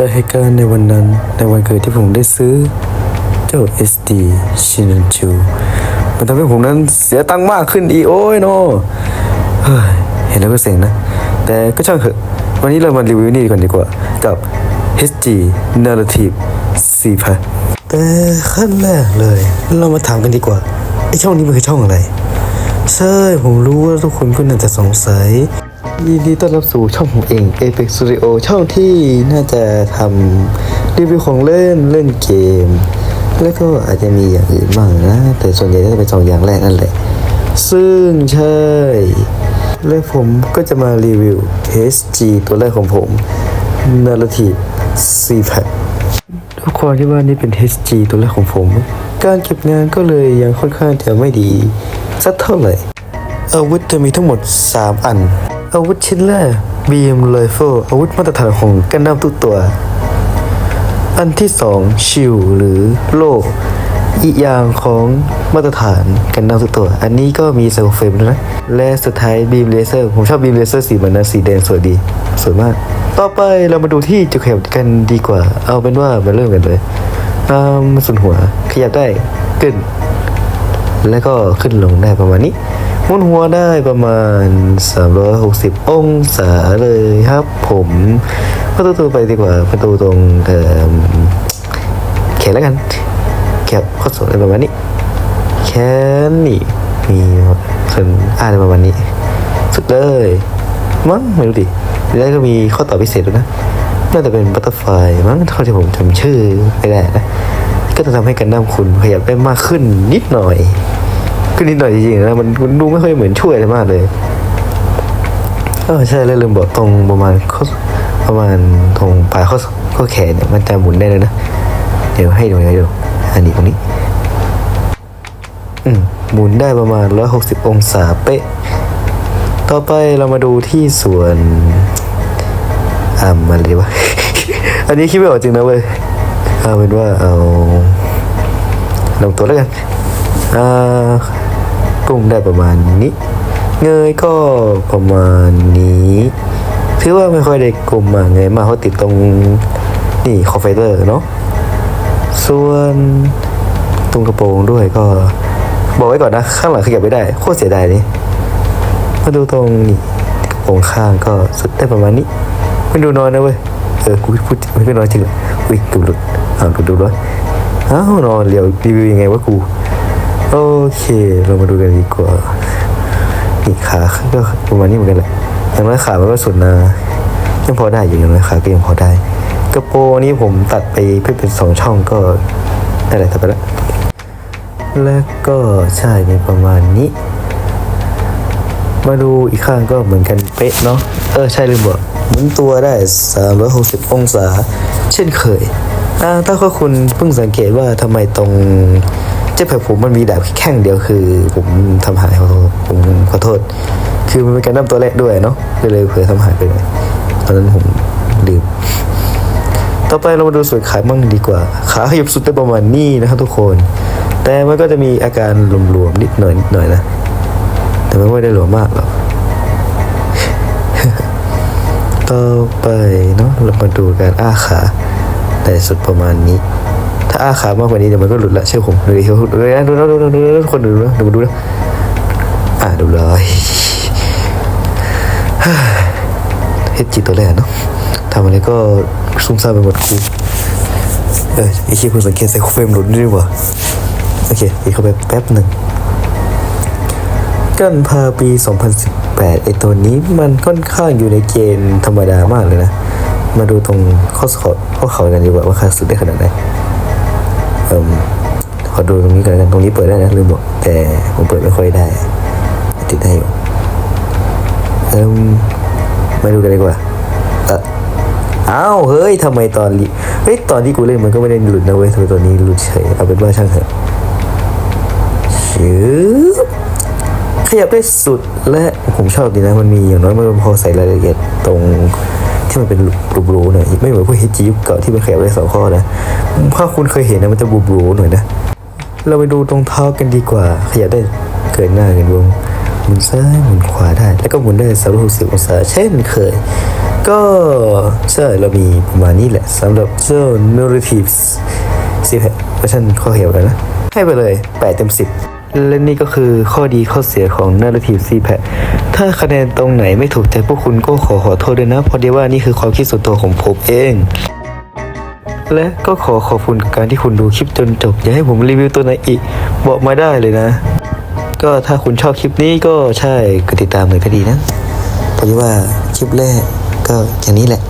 จากเหตุการณ์ในวันนั้นในวันเกิดที่ผมได้ซื้อเจ้า SD ชินจูมันทำให้ผมนั้นเสียตังค์มากขึ้นอีโอ้ยโนเฮ้ยเห็นแล้วก็เซ็งนะ แต่ก็ช่างเถอะ วันนี้เรามารีวิวนี่ก่อนดีกว่า กับ HG Narrative 4พัแต่ขั้นแรกเลย เรามาถามกันดีกว่าไอช่องนี้มันคือช่องอะไร ใช่ ผมรู้ว่าทุกคนก็น่าจะสงสัย ยินดีต้อนรับสู่ช่องผมเอง Apex Studio ช่องที่น่าจะทำรีวิวของเล่นเล่นเกม แล้วก็อาจจะมีอย่างอื่นบ้างนะ แต่ส่วนใหญ่จะเป็นสองอย่างแรกนั่นแหละ ซึ่งใช่ และผมก็จะมารีวิว HG ตัวแรกของผม Narrative C Pack ทุกคนที่ว่านี่เป็น HG ตัวแรกของผม การเก็บงานก็เลยยังค่อนข้างจะไม่ดี สักเท่าไหร่อาวุธจะมีทั้งหมด 3 อัน อาวุธชิ้นแรก Beam Rifle อาวุธมาตรฐานของกันดั้มทุกตัว อันที่สองชิลหรือโล่อีกอย่างของมาตรฐานกันดั้มทุกตัว อันนี้ก็มีไซโคเฟรมด้วยนะ และสุดท้ายบีมเลเซอร์ ผมชอบบีมเลเซอร์สีมันนะสีแดงสวยดี สวยมาก ต่อไปเรามาดูที่จุดขยับกันดีกว่า เอาเป็นว่ามาเริ่มกันเลยอ่าส่วนหัวขยับได้ขึ้น แล้วก็ขึ้นลงได้ประมาณนี้ มุนหัวได้ประมาณ 360 องศาเลยครับผมประตูตัวไปดีกว่าประตูตรงเอ่อแขนแล้วกันแคบข้อศอกอะไรประมาณนี้ แขนนี่มีส่วนอ่านประมาณนี้ สุดเลยมั้งไม่รู้ดิแล้วก็มีข้อต่อพิเศษด้วยนะน่าจะเป็นบัตเตอร์ไฟมั้งเท่าที่ผมจำชื่อไม่ได้นะก็จะทำให้กันดั้มคุณขยับได้มากขึ้นนิดหน่อย ขึ้นนิดหน่อยจริงๆนะมันมันดูไม่ค่อยเหมือนช่วยอะไรมากเลยเออใช่แล้วลืมบอกตรงประมาณข้อประมาณตรงปลายข้อข้อแขนเนี่ยมันจะหมุนได้เลยนะเดี๋ยวให้ดูให้ดูอันนี้ตรงนี้ อืมหมุนได้ประมาณ 160 องศาเป๊ะ ต่อไปเรามาดูที่ส่วนอ่ามันเลยวะ อันนี้คิดไม่ออกจริงนะเว้ยเอาเป็นว่าเอาลงตัวแล้วกันอ่า กุ้งได้ประมาณนี้ เงยก็ประมาณนี้ถือว่าไม่ค่อยได้กลมมากเงยมาเพราติดตรงนี่คอไฟเตอร์เนาะส่วนตรงกระโปรงด้วยก็ บอกไว้ก่อนนะ ข้างหลังขยับไม่ได้โคตรเสียดายนี่มาดูตรงนี่กระโปรงข้างก็สุดได้ประมาณนี้ไม่ดูนอยนะเว้ยเออกูพูดไม่ได้น้อยจริงเลยอุ้ยกูหลุดอ้าวดูดูด้วยอ้าวนอนเดี๋ยวรีวิวยังไงวะกู โอเค เรามาดูกันดีกว่านี่ขาก็ประมาณนี้เหมือนกันแหละอย่างน้อยขามันก็สุดนะยังพอได้อยู่อย่างน้อยขาก็ยังพอได้ กระโปรงนี้ผมตัดไปเพื่อเป็นสองช่องก็ได้แหละตัดไปแล้วแล้วก็ใช่ในประมาณนี้ มาดูอีกข้างก็เหมือนกันเป๊ะเนาะเออใช่ลืมบอกหมุนตัวได้ 360 องศา เช่นเคยอ่าถ้าคุณเพิ่งสังเกตว่าทำไมตรง เจ็บแผลผมมันมีดาบแค่งเดียวคือ ผมทำหายขอโทษผมขอโทษ คือมันเป็นการนับตัวแรกด้วยเนาะก็เลยเผลอทำหายไปเลยตอนนั้นผมลืมต่อไปเรามาดูส่วนขาบ้างดีกว่า ขาขยับสุดได้ประมาณนี้นะครับทุกคน แต่มันก็จะมีอาการหลวมๆนิดหน่อยนิดหน่อยนะ แต่ไม่ได้หลวมมากหรอกต่อไปเนาะเรามาดูการอ้าขาได้สุดประมาณนี้ ถ้าอ้าขามากกว่านี้เดี๋ยวมันก็หลุดละเชื่อผมดูดิดูดิดูนะดูนะดูนะดูนะคนดูนะดูดูนะอ่าดูเลยเฮ็ดจีตัวแรกเนาะทำอะไรก็ซุ่มซ่ามไปหมดกูเออไอ้คียคุณสังเกตใส่เฟรมหลุดด้วยวะโอเคอีกเข้าไปแป๊บหนึ่งกันพาปี 2018ไอตัวนี้มันค่อนข้างอยู่ในเกณฑ์ธรรมดามากเลยนะ มาดูตรงข้อศอกข้อเขากันดีกว่าว่าค่าสุดได้ขนาดไหน เอ่มขอดูตรงนี้กันกันตรงนี้เปิดได้นะลืมบอกแต่ผมเปิดไม่ค่อยได้ ติดได้อยู่เอิ่มมาดูกันดีกว่าเอออ้าวเฮ้ยทำไมตอนนี้เฮ้ยตอนที่กูเล่นมันก็ไม่ได้หลุดนะเว้ยทำไมตัวนี้หลุดเฉยเอาเป็นว่าช่างเถอะชือขยับได้สุดและผมชอบดีนะมันมีอย่างน้อยมันพอใส่รายละเอียดตรง ที่มันเป็นรูบรูหน่อยไม่เหมือนพวกเฮจิยุคเก่าที่มันขยับได้สองข้อนะถ้าคุณเคยเห็นนะมันจะบูบรูหน่อยนะ เราไปดูตรงเท้ากันดีกว่า ขยับได้เกินหน้าเกินวงหมุนซ้ายหมุนขวาได้ แล้วก็หมุนได้360องศาเช่นเคย ก็ใช่เรามีประมาณนี้แหละสำหรับเจ้า narratives สิบเวอร์ชันข้อเขียวกันนะ ให้ไปเลย 8 เต็ม 10 และนี่ก็คือข้อดีข้อเสียของ narrative c p a ถ้าคะแนนตรงไหนไม่ถูกใจพวกคุณก็ขอขอโทษด้วยนะ เพราะเดียว่านี่คือความคิดส่วนตัวของผมเอง และก็ขอขอบคุณกับการที่คุณดูคลิปจนจบ อย่าให้ผมรีวิวตัวไหนอีก บอกมาได้เลยนะ ก็ถ้าคุณชอบคลิปนี้ก็ใช่กดติดตามหน่อยก็ดีนะเพราะว่าคลิปแรกก็อย่างนี้แหละ